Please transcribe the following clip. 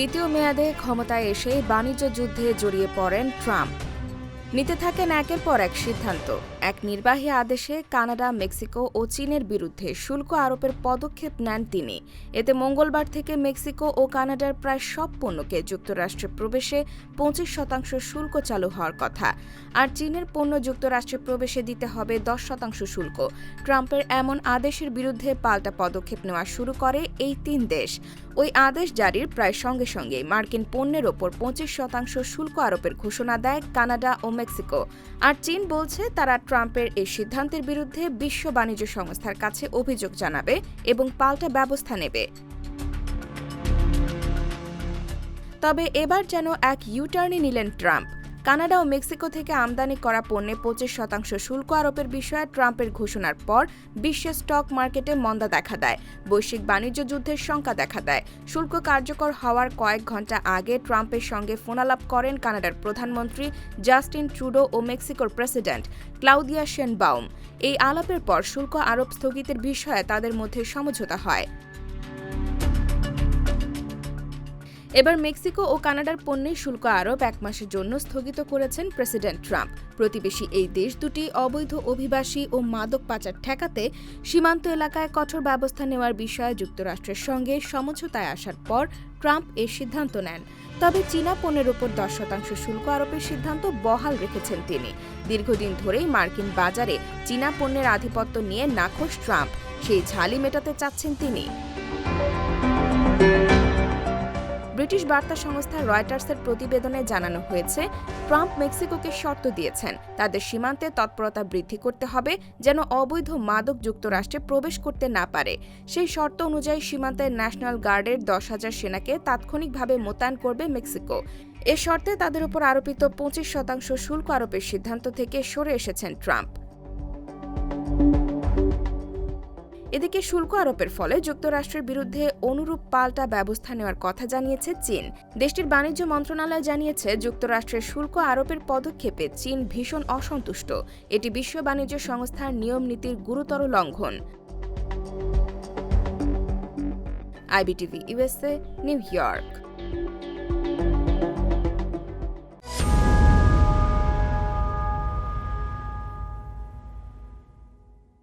দ্বিতীয় মেয়াদে ক্ষমতায় এসে বাণিজ্য যুদ্ধে জড়িয়ে পড়েন ট্রাম্প। নিতে থাকেন একের পর এক সিদ্ধান্ত। এক নির্বাহী আদেশে কানাডা, মেক্সিকো ও চীনের বিরুদ্ধে শুল্ক আরোপের পদক্ষেপ নেন তিনি। এতে মঙ্গলবার থেকে মেক্সিকো ও কানাডার প্রায় সব পণ্যকে যুক্তরাষ্ট্রে প্রবেশে পঁচিশ শতাংশ শুল্ক চালু হওয়ার কথা। আর চীনের পণ্য যুক্তরাষ্ট্রে প্রবেশে দিতে হবে দশ শতাংশ শুল্ক। ট্রাম্পের এমন আদেশের বিরুদ্ধে পাল্টা পদক্ষেপ নেওয়া শুরু করে এই তিন দেশ। ওই আদেশ জারির প্রায় সঙ্গে সঙ্গে মার্কিন পণ্যের ওপর পঁচিশ শতাংশ শুল্ক আরোপের ঘোষণা দেয় কানাডা ও মেক্সিকো। আর চীন বলছে তারা ট্রাম্পের এই সিদ্ধান্তের বিরুদ্ধে বিশ্ব বাণিজ্য সংস্থার কাছে অভিযোগ জানাবে এবং পাল্টা ব্যবস্থা নেবে। তবে এবার যেন এক ইউটার্নে নিলেন ট্রাম্প। কানাডা ও মেক্সিকো থেকে আমদানি করা পণ্যে পঁচিশ শতাংশ শুল্ক আরোপের বিষয়ে ট্রাম্পের ঘোষণার পর বিশ্বের স্টক মার্কেটে মন্দা দেখা দেয়। বৈশ্বিক বাণিজ্য যুদ্ধের শঙ্কা দেখা দেয়। শুল্ক কার্যকর হওয়ার কয়েক ঘণ্টা আগে ট্রাম্পের সঙ্গে ফোনালাপ করেন কানাডার প্রধানমন্ত্রী জাস্টিন ট্রুডো ও মেক্সিকোর প্রেসিডেন্ট ক্লাউদিয়া শেনবাউম। এই আলাপের পর শুল্ক আরোপ স্থগিতের বিষয়ে তাদের মধ্যে সমঝোতা হয়। এবার মেক্সিকো ও কানাডার পণ্যের শুল্ক আরোপ এক মাসের জন্য স্থগিত করেছেন প্রেসিডেন্ট ট্রাম্প। প্রতিবেশী এই দেশ দুটি অবৈধ অভিবাসী ও মাদক পাচার ঠেকাতে সীমান্ত এলাকায় কঠোর ব্যবস্থা নেওয়ার বিষয়ে যুক্তরাষ্ট্রের সঙ্গে সমঝোতায় আসার পর ট্রাম্প এর সিদ্ধান্ত নেন। তবে চীনা পণ্যের ওপর দশ শতাংশ শুল্ক আরোপের সিদ্ধান্ত বহাল রেখেছেন তিনি। দীর্ঘদিন ধরেই মার্কিন বাজারে চীনা পণ্যের আধিপত্য নিয়ে নাখোশ ট্রাম্প। সেই ঝালি মেটাতে চাচ্ছেন তিনি। ব্রিটিশ বার্তা সংস্থা রয়টার্সের প্রতিবেদনে জানানো হয়েছে, ট্রাম্প মেক্সিকোকে শর্ত দিয়েছেন, তাদের সীমান্তে তৎপরতা বৃদ্ধি করতে হবে যেন অবৈধ মাদক যুক্তরাষ্ট্রে প্রবেশ করতে না পারে। সেই শর্ত অনুযায়ী সীমান্তে ন্যাশনাল গার্ডের দশ হাজার সেনাকে তাৎক্ষণিকভাবে মোতায়েন করবে মেক্সিকো। এ শর্তে তাদের উপর আরোপিত পঁচিশ শতাংশ শুল্ক আরোপের সিদ্ধান্ত থেকে সরে এসেছেন ট্রাম্প। এদিকে শুল্ক আরোপের ফলে যুক্তরাষ্ট্রের বিরুদ্ধে অনুরূপ পাল্টা ব্যবস্থা নেওয়ার কথা জানিয়েছে চীন। দেশটির বাণিজ্য মন্ত্রণালয় জানিয়েছে, যুক্তরাষ্ট্রের শুল্ক আরোপের পদক্ষেপে চীন ভীষণ অসন্তুষ্ট। এটি বিশ্ব বাণিজ্য সংস্থার নিয়ম নীতির গুরুতর লঙ্ঘন। IBTV USA New York.